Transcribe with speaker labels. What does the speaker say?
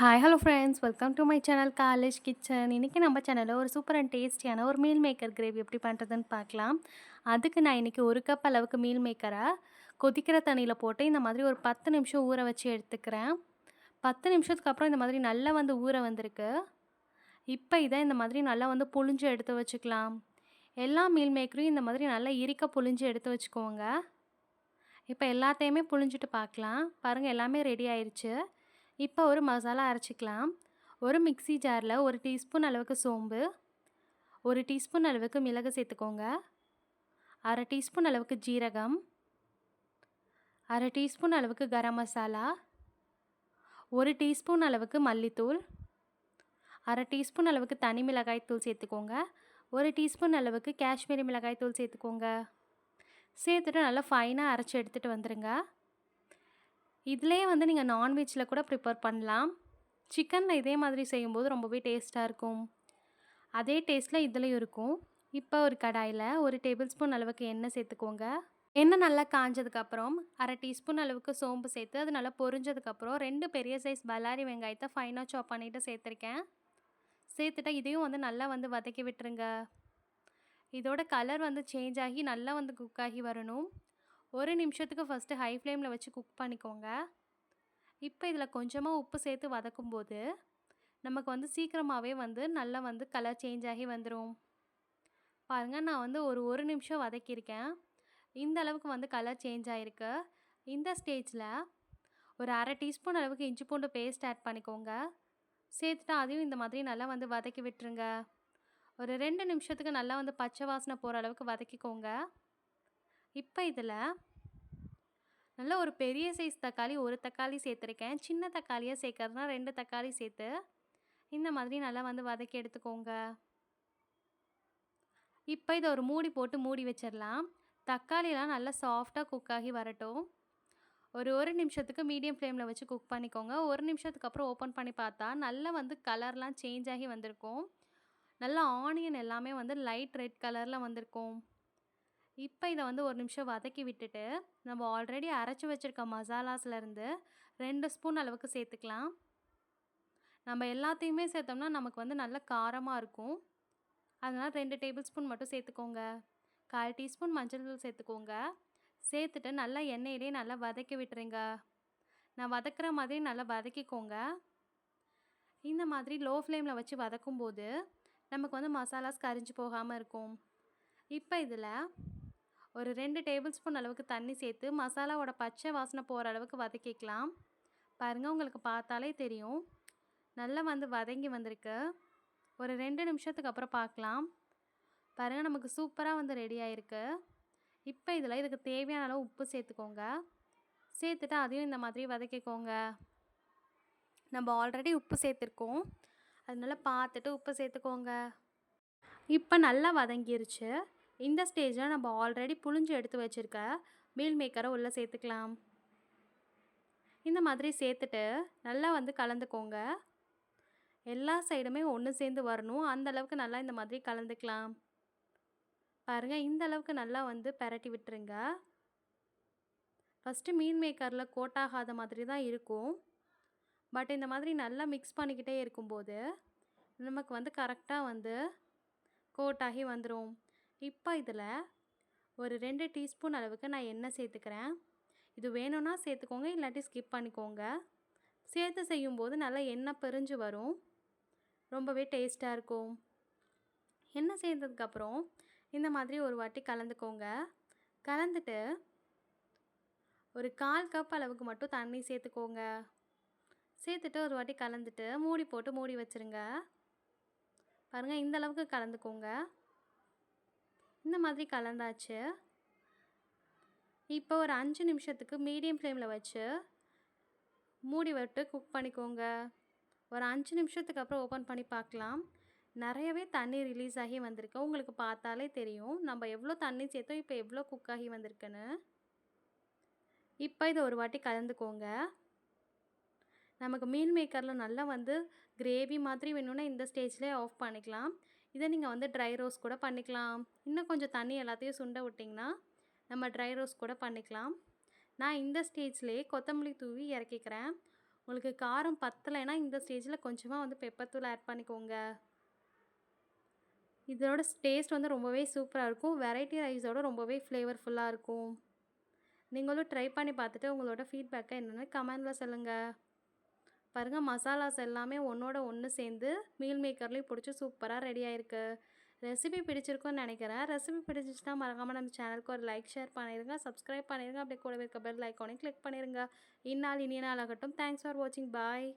Speaker 1: Hi hello friends welcome to my channel college kitchen இன்றைக்கி நம்ம சேனலில் ஒரு சூப்பர் அண்ட் டேஸ்டியான ஒரு மீல் மேக்கர் கிரேவி எப்படி பண்ணுறதுன்னு பார்க்கலாம். அதுக்கு நான் இன்றைக்கி ஒரு கப் அளவுக்கு மீல் மேக்கரை கொதிக்கிற தண்ணியில் போட்டு இந்த மாதிரி ஒரு பத்து நிமிஷம் ஊற வச்சு எடுத்துக்கிறேன். பத்து நிமிஷத்துக்கு அப்புறம் இந்த மாதிரி நல்லா வந்து ஊற வந்திருக்கு. இப்போ இதை இந்த மாதிரி நல்லா வந்து புழிஞ்சு எடுத்து வச்சுக்கலாம். எல்லா மீல் மேக்கரையும் இந்த மாதிரி நல்லா இறுக்க புழிஞ்சு எடுத்து வச்சுக்கோங்க. இப்போ எல்லாத்தையுமே புழிஞ்சிட்டு பார்க்கலாம். பாருங்கள் எல்லாமே ரெடி ஆயிடுச்சு இப்போ ஒரு மசாலா அரைச்சிக்கலாம். ஒரு மிக்சி ஜாரில் ஒரு டீஸ்பூன் அளவுக்கு சோம்பு. ஒரு டீஸ்பூன் அளவுக்கு மிளகு சேர்த்துக்கோங்க. அரை டீஸ்பூன் அளவுக்கு ஜீரகம். அரை டீஸ்பூன் அளவுக்கு கரம் மசாலா. ஒரு டீஸ்பூன் அளவுக்கு மல்லித்தூள். அரை டீஸ்பூன் அளவுக்கு தனி மிளகாய் தூள் சேர்த்துக்கோங்க. ஒரு டீஸ்பூன் அளவுக்கு காஷ்மீரி மிளகாய் தூள் சேர்த்துக்கோங்க. சேர்த்துட்டு நல்லா ஃபைனாக அரைச்சி எடுத்துகிட்டு வந்துடுங்க இதிலே வந்து நீங்கள் நான்வெஜ்ஜில் கூட ப்ரிப்பேர் பண்ணலாம். சிக்கனில் இதே மாதிரி செய்யும்போது ரொம்பவே டேஸ்ட்டாக இருக்கும். அதே டேஸ்ட்டில் இதுலேயும் இருக்கும். இப்போ ஒரு கடாயில் ஒரு டேபிள் ஸ்பூன் அளவுக்கு எண்ணெய் சேர்த்துக்கோங்க. எண்ணெய் நல்லா காஞ்சதுக்கப்புறம் அரை டீஸ்பூன் அளவுக்கு சோம்பு சேர்த்து அது நல்லா பொரிஞ்சதுக்கப்புறம் ரெண்டு பெரிய சைஸ் பல்லாரி வெங்காயத்தை ஃபைனாக சாப் பண்ணிவிட்டு சேர்த்துருக்கேன். சேர்த்துட்டா இதையும் வந்து நல்லா வந்து வதக்கி விட்டுருங்க. இதோட கலர் வந்து சேஞ்ச் ஆகி நல்லா வந்து குக் ஆகி வரணும். ஒரு நிமிஷத்துக்கு ஃபஸ்ட்டு ஹை ஃப்ளேமில் வச்சு குக் பண்ணிக்கோங்க. இப்போ இதில் கொஞ்சமாக உப்பு சேர்த்து வதக்கும்போது நமக்கு வந்து சீக்கிரமாகவே வந்து நல்லா வந்து கலர் சேஞ்ச் ஆகி வந்துடும் பாருங்கள் நான் வந்து ஒரு ஒரு நிமிஷம் வதக்கியிருக்கேன். இந்த அளவுக்கு வந்து கலர் சேஞ்ச் ஆகிருக்கு இந்த ஸ்டேஜில் ஒரு அரை டீஸ்பூன் அளவுக்கு இஞ்சி பூண்டு பேஸ்ட் ஆட் பண்ணிக்கோங்க. சேர்த்துட்டு அதையும் இந்த மாதிரி நல்லா வந்து வதக்கி விட்டுருங்க. ஒரு ரெண்டு நிமிஷத்துக்கு நல்லா வந்து பச்சை வாசனை போகிற அளவுக்கு வதக்கிக்கோங்க. இப்போ இதில் நல்ல ஒரு பெரிய சைஸ் தக்காளி ஒரு தக்காளி சேர்த்துருக்கேன். சின்ன தக்காளியாக சேர்க்கறதுனா ரெண்டு தக்காளி சேர்த்து இந்த மாதிரி நல்லா வந்து வதக்கி எடுத்துக்கோங்க. இப்போ இதை ஒரு மூடி போட்டு மூடி வச்சிடலாம் தக்காளிலாம் நல்லா சாஃப்டாக குக் ஆகி வரட்டும். ஒரு ஒரு நிமிஷத்துக்கு மீடியம் ஃப்ளேமில் வச்சு குக் பண்ணிக்கோங்க. ஒரு நிமிஷத்துக்கு அப்புறம் ஓப்பன் பண்ணி பார்த்தா நல்லா வந்து கலர்லாம் சேஞ்ச் ஆகி வந்திருக்கும். நல்லா ஆனியன் எல்லாமே வந்து லைட் ரெட் கலரில் வந்திருக்கும். இப்போ இதை வந்து ஒரு நிமிஷம் வதக்கி விட்டுட்டு நம்ம ஆல்ரெடி அரைச்சி வச்சுருக்க மசாலாஸ்லேருந்து ரெண்டு ஸ்பூன் அளவுக்கு சேர்த்துக்கலாம். நம்ம எல்லாத்தையுமே சேர்த்தோம்னா நமக்கு வந்து நல்ல காரமாக இருக்கும். அதனால் ரெண்டு டேபிள் ஸ்பூன் மட்டும் சேர்த்துக்கோங்க. கால் டீஸ்பூன் மஞ்சள் தூள் சேர்த்துக்கோங்க. சேர்த்துட்டு நல்லா எண்ணெயிலே நல்லா வதக்கி விட்டுருங்க. நான் வதக்குற மாதிரி நல்லா வதக்கிக்கோங்க. இந்த மாதிரி லோ ஃப்ளேமில் வச்சு வதக்கும்போது நமக்கு வந்து மசாலாஸ் கரிஞ்சு போகாமல் இருக்கும். இப்போ இதில் ஒரு ரெண்டு டேபிள் ஸ்பூன் அளவுக்கு தண்ணி சேர்த்து மசாலாவோட பச்சை வாசனை போகிற அளவுக்கு வதக்கிக்கலாம். பாருங்கள் உங்களுக்கு பார்த்தாலே தெரியும். நல்லா வந்து வதங்கி வந்திருக்கு. ஒரு ரெண்டு நிமிஷத்துக்கு அப்புறம் பார்க்கலாம். பாருங்கள் நமக்கு சூப்பராக வந்து ரெடி ஆகிருக்கு இப்போ இதில் இதுக்கு தேவையான அளவு உப்பு சேர்த்துக்கோங்க. சேர்த்துட்டு அதையும் இந்த மாதிரி வதக்கிக்கோங்க. நம்ம ஆல்ரெடி உப்பு சேர்த்துருக்கோம். அதனால பார்த்துட்டு உப்பு சேர்த்துக்கோங்க. இப்போ நல்லா வதங்கிருச்சு. இந்த ஸ்டேஜில் நம்ம ஆல்ரெடி புழிஞ்சு எடுத்து வச்சுருக்க மீல் மேக்கரை உள்ளே சேர்த்துக்கலாம். இந்த மாதிரி சேர்த்துட்டு நல்லா வந்து கலந்துக்கோங்க. எல்லா சைடுமே ஒன்று சேர்ந்து வரணும். அந்தளவுக்கு நல்லா இந்த மாதிரி கலந்துக்கலாம். பாருங்கள் இந்த அளவுக்கு நல்லா வந்து பரட்டி விட்டுருங்க. ஃபஸ்ட்டு மீன் மேக்கரில் கோட்டாகாத மாதிரி தான் இருக்கும். பட் இந்த மாதிரி நல்லா மிக்ஸ் பண்ணிக்கிட்டே இருக்கும்போது நமக்கு வந்து கரெக்டாக வந்து கோட்டாகி வந்துடும் இப்போ இதில் ஒரு ரெண்டு டீஸ்பூன் அளவுக்கு நான் எண்ணெய் சேர்த்துக்கிறேன். இது வேணும்னா சேர்த்துக்கோங்க இல்லாட்டி ஸ்கிப் பண்ணிக்கோங்க. சேர்த்து செய்யும்போது நல்லா எண்ணெய் பிரிஞ்சு வரும். ரொம்பவே டேஸ்ட்டாக இருக்கும். எண்ணெய் சேர்ந்ததுக்கப்புறம் இந்த மாதிரி ஒரு வாட்டி கலந்துக்கோங்க. கலந்துட்டு ஒரு கால் கப் அளவுக்கு மட்டும் தண்ணி சேர்த்துக்கோங்க. சேர்த்துட்டு ஒரு வாட்டி கலந்துட்டு மூடி போட்டு மூடி வச்சுருங்க. பாருங்கள் இந்த அளவுக்கு கலந்துக்கோங்க. இந்த மாதிரி கலந்தாச்சு. இப்போ ஒரு அஞ்சு நிமிஷத்துக்கு மீடியம் ஃப்ளேமில் வச்சு மூடி விட்டு குக் பண்ணிக்கோங்க. ஒரு அஞ்சு நிமிஷத்துக்கு அப்புறம் ஓப்பன் பண்ணி பார்க்கலாம். நிறையவே தண்ணி ரிலீஸ் ஆகி வந்திருக்கு. உங்களுக்கு பார்த்தாலே தெரியும். நம்ம எவ்வளோ தண்ணி சேர்த்தோம் இப்போ எவ்வளோ குக் ஆகி வந்திருக்குன்னு. இப்போ இதை ஒரு வாட்டி கலந்துக்கோங்க. நமக்கு மீன் மேக்கரில் நல்லா வந்து கிரேவி மாதிரி வேணும்னா இந்த ஸ்டேஜ்லேயே ஆஃப் பண்ணிக்கலாம். இதை நீங்கள் வந்து ட்ரை ரோஸ் கூட பண்ணிக்கலாம். இன்னும் கொஞ்சம் தண்ணி எல்லாத்தையும் சுண்ட விட்டிங்கன்னா நம்ம ட்ரை ரோஸ் கூட பண்ணிக்கலாம். நான் இந்த ஸ்டேஜ்லேயே கொத்தமல்லி தூவி இறக்கிக்கிறேன். உங்களுக்கு காரம் பத்தலைன்னா இந்த ஸ்டேஜில் கொஞ்சமாக வந்து பெப்பத்தூள் ஆட் பண்ணிக்கோங்க. இதோட டேஸ்ட் வந்து ரொம்பவே சூப்பராக இருக்கும். வெரைட்டி ரைஸோட ரொம்பவே ஃப்ளேவர்ஃபுல்லாக இருக்கும். நீங்களும் ட்ரை பண்ணி பார்த்துட்டு உங்களோட ஃபீட்பேக்கை என்னென்னு கமெண்டில் சொல்லுங்கள் பாருங்கள் மசாலாஸ் எல்லாமே ஒன்றோட ஒன்று சேர்ந்து மீல் மேக்கர்லேயும் பிடிச்சி சூப்பராக ரெடி ஆயிருக்கு. ரெசிபி பிடிச்சிருக்குன்னு நினைக்கிறேன். ரெசிபி பிடிச்சிச்சுன்னா மறக்காமல் நம்ம சேனலுக்கு ஒரு லைக் ஷேர் பண்ணிடுங்க சப்ஸ்கிரைப் பண்ணிடுங்க அப்படியே கூட இருக்க பெல் ஐக்கானையும் கிளிக் பண்ணிடுங்க இந்நாள் இனிய நாள் ஆகட்டும் தேங்க்ஸ் ஃபார் வாட்சிங் பாய்